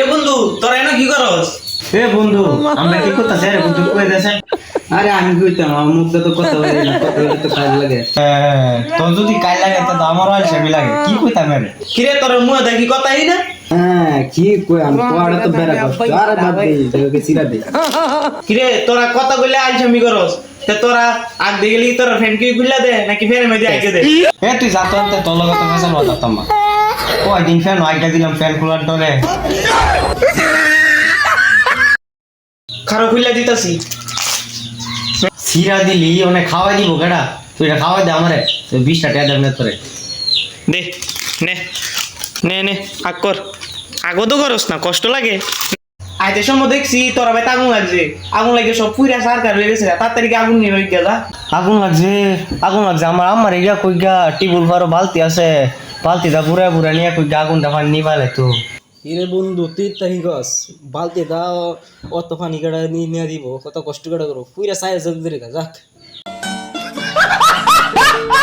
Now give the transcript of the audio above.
এ বন্ধু তোরা এনে কি করস? এ বন্ধু আমরা কি করতেছি? রে বন্ধু কই দেছে আরে আমি কইতাম? আমার মুখটা তো কথা বলে না কথা বলে তো কাজ লাগে। তোর যদি কাল লাগে তো আমারও আলসামি লাগে। কি কইতাম রে কিরে তোর মুখ দেখি কথাই না? হ্যাঁ কি কই আমি তোরা তো বেড়া কষ্ট আরে বাদ দে তোকে সিরা দে। কিরে তোরা কথা কইলে আলসামি করস? তে তোরা আগ দিয়ে গেলি তোর ফ্রেন্ড কি খুললা দে নাকি ফের মেদি আইকে দে? এ তুই যা তো তোর লগে তো ফেসাল বাজাতাম না। কয়দিন ফ্যান? আইটা দিলাম ফ্যান খোলার ডরে খারাপ খুললা দিতাছি। সিরা দিলি অনেক খাওয়াই দিব কেডা? তুই এটা খাওয়াই দে আমারে। তুই বিশটা টাকা দেব তোরে। দে নে নে নে আগ কর। আগো তো করস না কষ্ট লাগে। আইতে সময় দেখছি তোরা ভাই আগুন লাগছে। আগুন লাগে সব পুরা সারকার হয়ে গেছে। তাড়াতাড়ি আগুন নিয়ে গেলা আগুন লাগছে। আগুন লাগছে আমার আমার এগিয়া কই গা টিবুল ফারো বালতি আছে। বালতিটা বুড়া বুড়া নিয়ে কই আগুনটা পানি নিবালে তো। ইরে বন্ধু, তুই তাহি গস বালতি দা অত পানি কাটা নিয়ে দিব, কত কষ্ট কাটা করো পুরা সাইজ জলদি রেখা যাক।